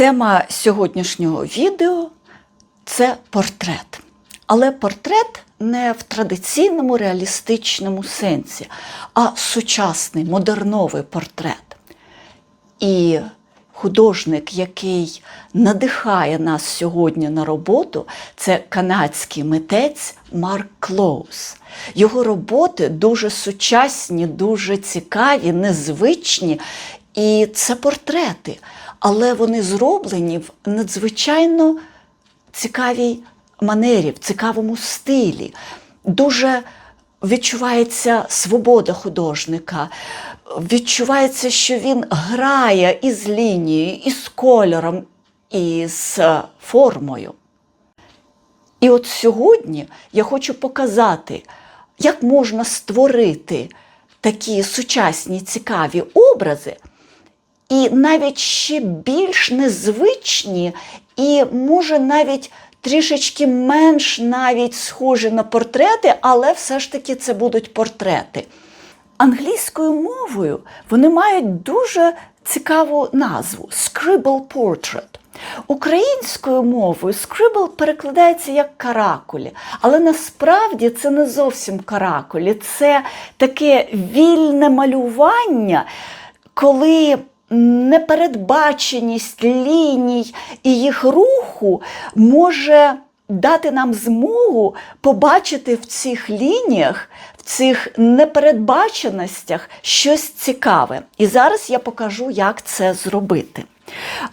Тема сьогоднішнього відео це портрет. Але портрет не в традиційному реалістичному сенсі, а сучасний модерновий портрет. І художник, який надихає нас сьогодні на роботу, це канадський митець Марк Клоус. Його роботи дуже сучасні, дуже цікаві, незвичні. І це портрети, але вони зроблені в надзвичайно цікавій манері, в цікавому стилі. Дуже відчувається свобода художника, відчувається, що він грає із лінією, із кольором, і з формою. І от сьогодні я хочу показати, як можна створити такі сучасні цікаві образи, і навіть ще більш незвичні, і може навіть трішечки менш навіть схожі на портрети, але все ж таки це будуть портрети. Англійською мовою вони мають дуже цікаву назву Scribble Portrait. Українською мовою Scribble перекладається як каракулі, але насправді це не зовсім каракулі, це таке вільне малювання, коли непередбаченість ліній і їх руху може дати нам змогу побачити в цих лініях, в цих непередбаченостях щось цікаве. І зараз я покажу, як це зробити.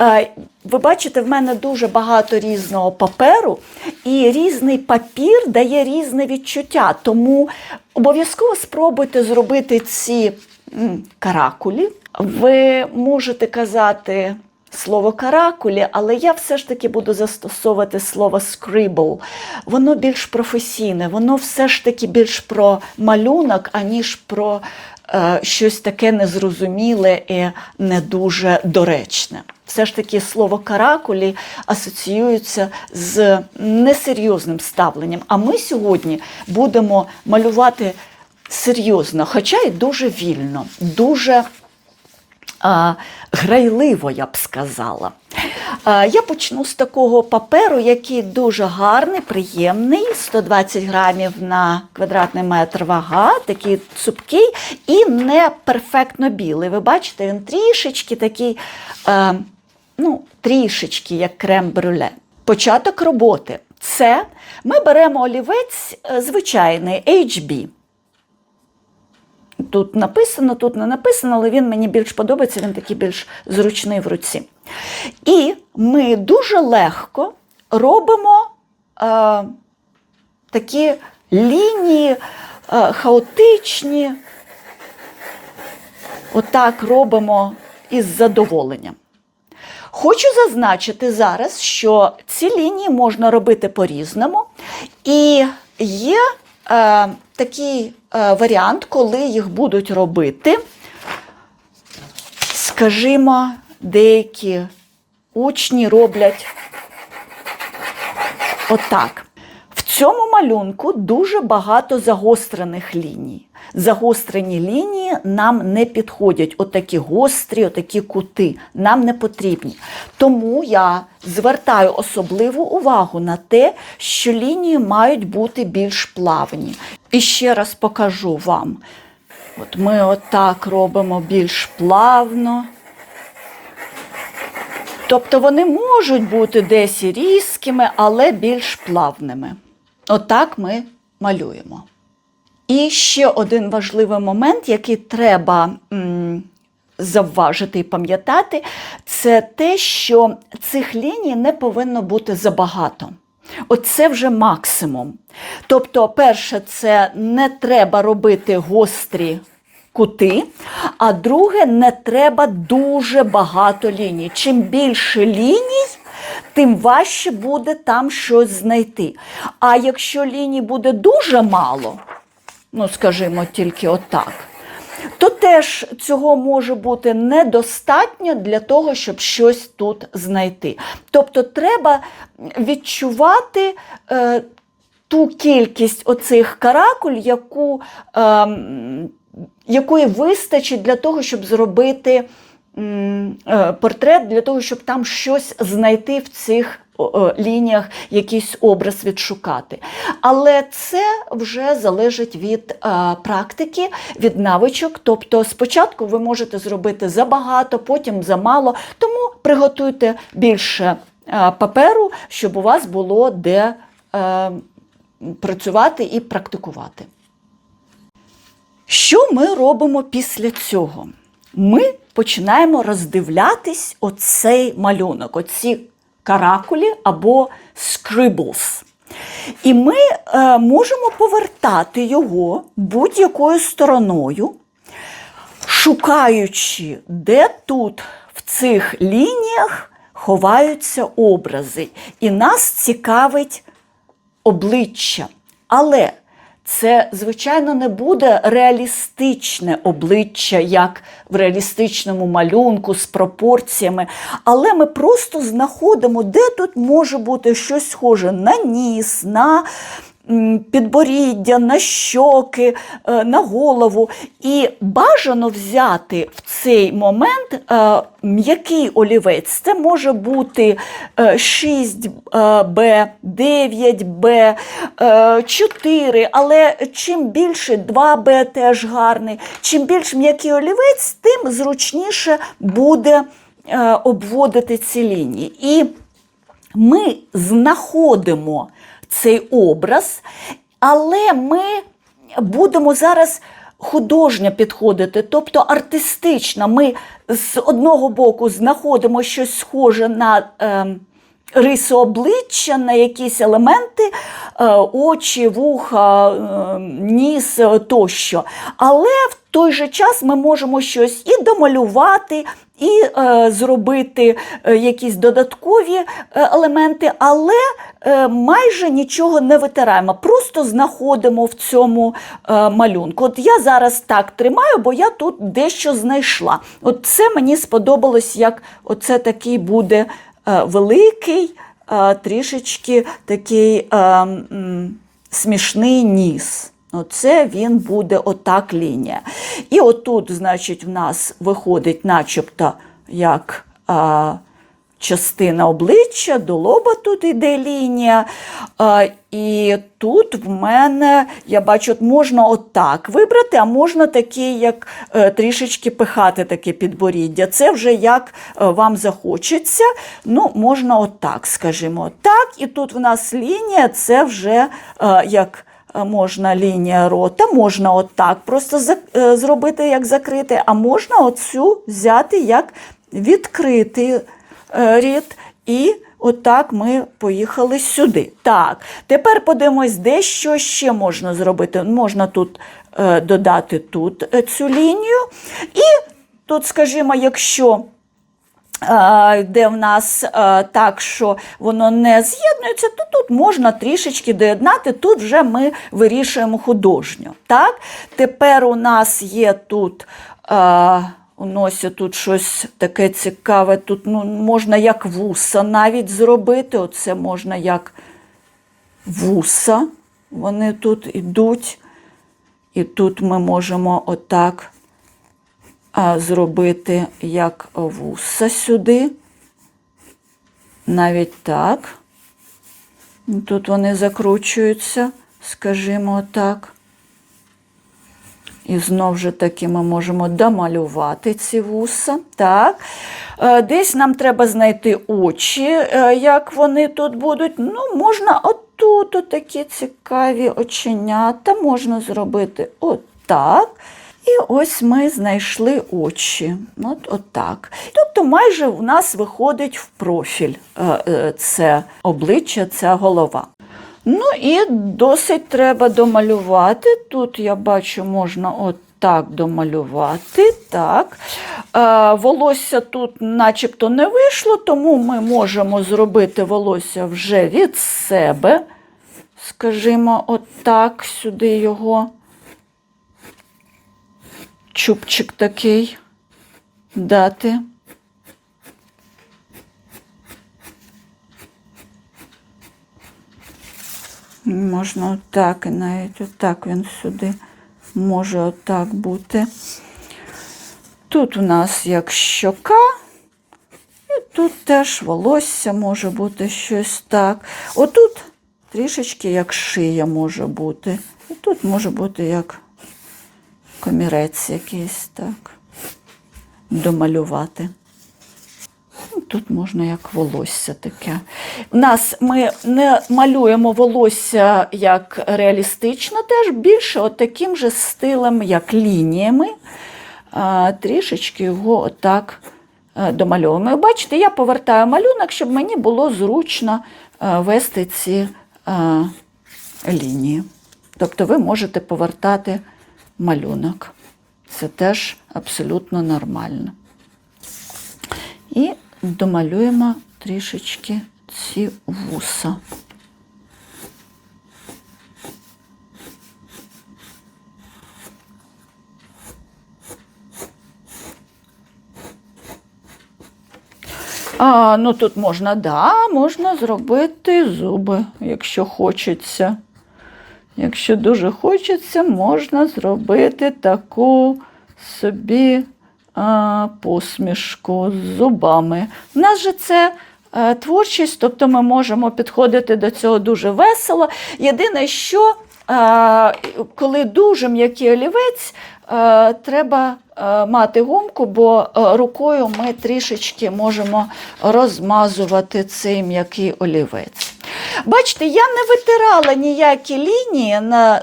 Е, Ви бачите, в мене дуже багато різного паперу, і різний папір дає різне відчуття. Тому обов'язково спробуйте зробити ці каракулі. Ви можете казати слово каракулі, але я все ж таки буду застосовувати слово scribble. Воно більш професійне, воно все ж таки більш про малюнок, аніж про е, щось таке незрозуміле і не дуже доречне. Все ж таки слово каракулі асоціюється з несерйозним ставленням. А ми сьогодні будемо малювати серйозно, хоча й дуже вільно, дуже а, грайливо, я б сказала. А, я почну з такого паперу, який дуже гарний, приємний, 120 грамів на квадратний метр вага, такий цупкий і не перфектно білий. Ви бачите, він трішечки такий, а, ну, трішечки, як крем-брюле. Початок роботи. Це ми беремо олівець е, звичайний HB. Тут написано, тут не написано, але він мені більш подобається, він такий більш зручний в руці. І ми дуже легко робимо е, такі лінії е, хаотичні. Отак робимо із задоволенням. Хочу зазначити зараз, що ці лінії можна робити по-різному. І є е, такий е, варіант, коли їх будуть робити, скажімо, деякі учні роблять отак. Цьому малюнку дуже багато загострених ліній. Загострені лінії нам не підходять. Отакі гострі, отакі кути нам не потрібні. Тому я звертаю особливу увагу на те, що лінії мають бути більш плавні. І ще раз покажу вам. От ми отак робимо більш плавно. Тобто вони можуть бути десь різкими, але більш плавними. Отак ми малюємо. І ще один важливий момент, який треба завважити і пам'ятати, це те, що цих ліній не повинно бути забагато. Оце вже максимум. Тобто, перше, це не треба робити гострі кути, а друге, не треба дуже багато ліній. Чим більше ліній, тим важче буде там щось знайти. А якщо ліній буде дуже мало, ну скажімо, тільки отак, то теж цього може бути недостатньо для того, щоб щось тут знайти. Тобто треба відчувати е, ту кількість оцих каракуль, яку, е, якої вистачить для того, щоб зробити портрет для того, щоб там щось знайти в цих лініях, якийсь образ відшукати. Але це вже залежить від е, практики, від навичок. Тобто, спочатку ви можете зробити забагато, потім замало. Тому приготуйте більше е, паперу, щоб у вас було де е, працювати і практикувати. Що ми робимо після цього? Ми починаємо роздивлятись оцей малюнок, оці каракулі або scribbles. І ми е, можемо повертати його будь-якою стороною, шукаючи, де тут в цих лініях ховаються образи. І нас цікавить обличчя. Але це, звичайно, не буде реалістичне обличчя, як в реалістичному малюнку з пропорціями. Але ми просто знаходимо, де тут може бути щось схоже на ніс, на підборіддя, на щоки, е, на голову. І бажано взяти в цей момент е, м'який олівець. Це може бути е, 6Б, 9Б, 4, але чим більше 2Б теж гарний, чим більш м'який олівець, тим зручніше буде е, обводити ці лінії. І ми знаходимо цей образ, але ми будемо зараз художньо підходити, тобто артистично. Ми з одного боку знаходимо щось схоже на. Е, Риси обличчя на якісь елементи, е, очі, вуха, е, ніс е, тощо. Але в той же час ми можемо щось і домалювати, і зробити якісь додаткові елементи, але майже нічого не витираємо, просто знаходимо в цьому малюнку. От я зараз так тримаю, бо я тут дещо знайшла. От це мені сподобалось, як оце такий буде великий, е, трішечки такий е, смішний ніс. Оце він буде отак лінія. І отут, значить, в нас виходить, начебто, як частина обличчя, до лоба тут йде лінія. І тут в мене, я бачу, можна отак вибрати, а можна такий, як е, трішечки пихати таке підборіддя. Це вже як е, вам захочеться. Ну, можна отак, скажімо. Так, і тут в нас лінія, це вже е, як. Можна лінія рота, можна отак просто зробити, як закрити, а можна оцю взяти як відкритий рід. І отак ми поїхали сюди. Так, тепер подивимось, де що ще можна зробити. Можна тут е, додати тут е, цю лінію. І тут, скажімо, якщо е, де в нас е, так, що воно не з'єднується, то тут можна трішечки доєднати, тут вже ми вирішуємо художньо. Так? Тепер у нас є тут. Е, у тут щось таке цікаве. Тут ну, можна як вуса навіть зробити. Оце можна як вуса. Вони тут йдуть. І тут ми можемо отак зробити як вуса сюди. Навіть так. Тут вони закручуються, скажімо так. І знову ж таки ми можемо домалювати ці вуса. Так. Е, Десь нам треба знайти очі, е, як вони тут будуть. Ну, можна отут отакі цікаві оченята, можна зробити отак. І ось ми знайшли очі. От, отак. Тобто майже у нас виходить в профіль е, це обличчя, ця голова. Ну і досить треба домалювати. Тут я бачу, можна отак домалювати. Так. Е, волосся тут начебто не вийшло, тому ми можемо зробити волосся вже від себе. Скажімо, отак сюди його. Чубчик такий дати. Можна отак, і навіть отак він сюди може отак бути. Тут у нас як щока, і тут теж волосся може бути щось так. Отут трішечки як шия може бути. І тут може бути як комірець якийсь так. Домалювати. Тут можна як волосся таке. У нас ми не малюємо волосся як реалістично, теж більше от таким же стилем, як лініями. Трішечки його отак е, домальовуємо. Бачите, я повертаю малюнок, щоб мені було зручно е, вести ці е, лінії. Тобто ви можете повертати малюнок. Це теж абсолютно нормально. І домалюємо трішечки ці вуса. А, ну тут можна, да, можна зробити зуби, якщо хочеться. Якщо дуже хочеться, можна зробити таку собі посмішку з зубами. У нас же це е, творчість, тобто ми можемо підходити до цього дуже весело. Єдине, що е, коли дуже м'який олівець, е, треба мати гумку, бо рукою ми трішечки можемо розмазувати цей м'який олівець. Бачите, я не витирала ніякі лінії на,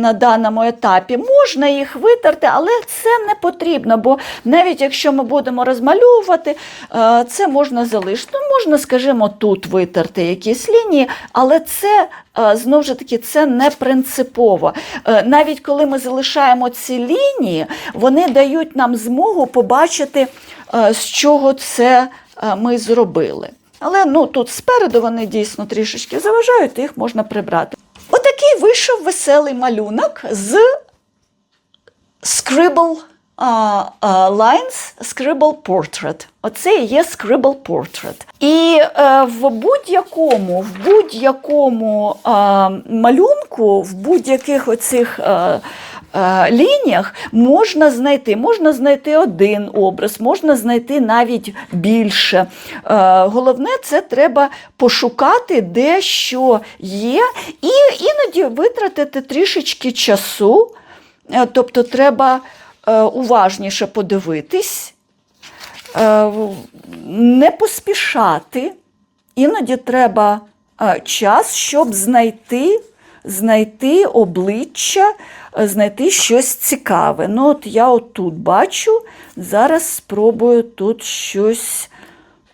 на даному етапі. Можна їх витерти, але це не потрібно, бо навіть якщо ми будемо розмальовувати, е, це можна залишити. Ну, Можна, скажімо, тут витерти якісь лінії, але це е, знову ж таки це не принципово. Е, Навіть коли ми залишаємо ці лінії, вони дають нам змогу побачити, з чого це ми зробили. Але ну, тут спереду вони дійсно трішечки заважають, їх можна прибрати. Отакий вийшов веселий малюнок з Scribble Lines Scribble Portrait. Оце і є Scribble Portrait. І е, в будь-якому в будь-якому е, малюнку, в будь-яких оцих. Е, Лініях можна знайти, можна знайти один образ, можна знайти навіть більше. Е, Головне, це треба пошукати, де що є, і іноді витратити трішечки часу. Е, Тобто треба е, уважніше подивитись, е, не поспішати. Іноді треба е, час, щоб знайти, знайти обличчя, е, знайти щось цікаве. Ну, от я отут бачу, зараз спробую тут щось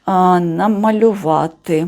а, намалювати.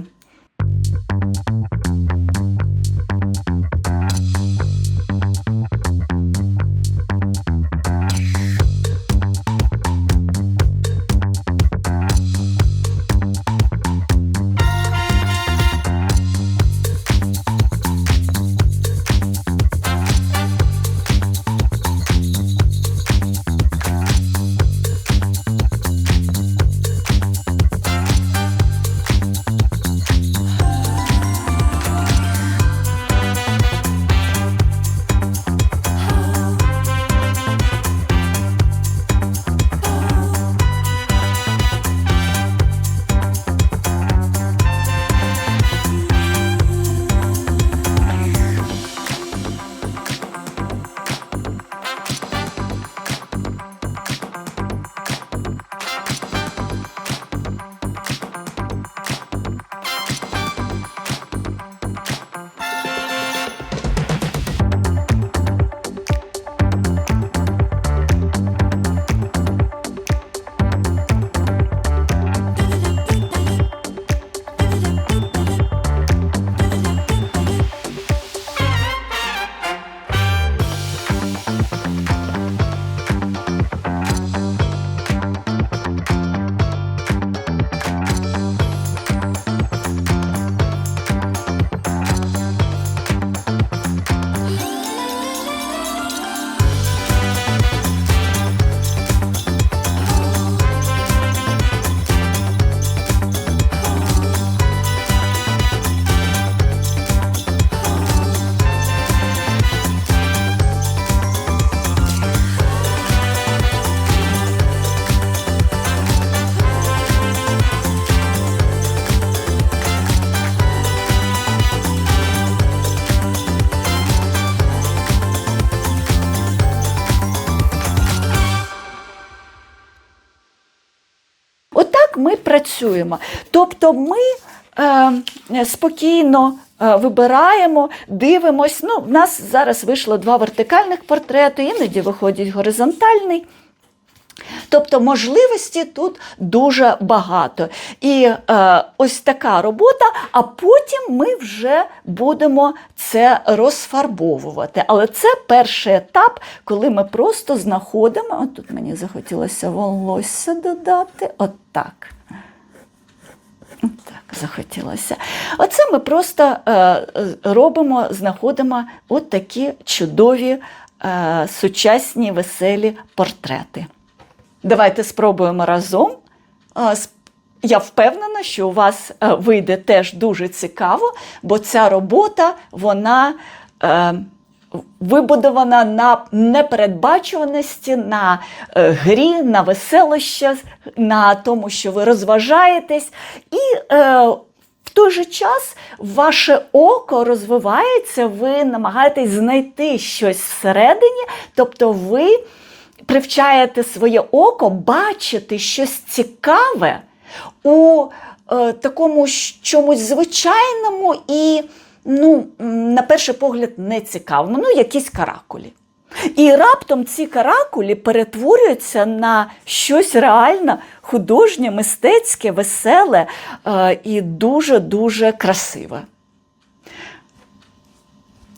Працюємо. Тобто ми е, спокійно е, вибираємо, дивимось. Ну, в нас зараз вийшло два вертикальних портрети, іноді виходить горизонтальний. Тобто можливості тут дуже багато. І е, ось така робота, а потім ми вже будемо це розфарбовувати. Але це перший етап, коли ми просто знаходимо. От тут мені захотілося волосся додати. От так. Захотілося. Оце ми просто е, робимо, знаходимо от такі чудові е, сучасні веселі портрети. Давайте спробуємо разом. Е, Я впевнена, що у вас вийде теж дуже цікаво, бо ця робота вона вибудована на непередбачуваності, на е, грі, на веселощах, на тому, що ви розважаєтесь. І е, в той же час ваше око розвивається, ви намагаєтесь знайти щось всередині, тобто ви привчаєте своє око бачити щось цікаве у е, такому чомусь звичайному і, ну, на перший погляд, не цікавому, ну, якісь каракулі. І раптом ці каракулі перетворюються на щось реально художнє, мистецьке, веселе е, і дуже-дуже красиве.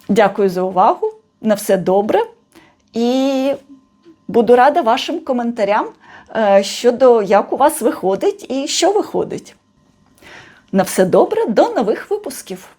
Дякую за увагу. На все добре. І буду рада вашим коментарям е, щодо як у вас виходить і що виходить. На все добре, до нових випусків!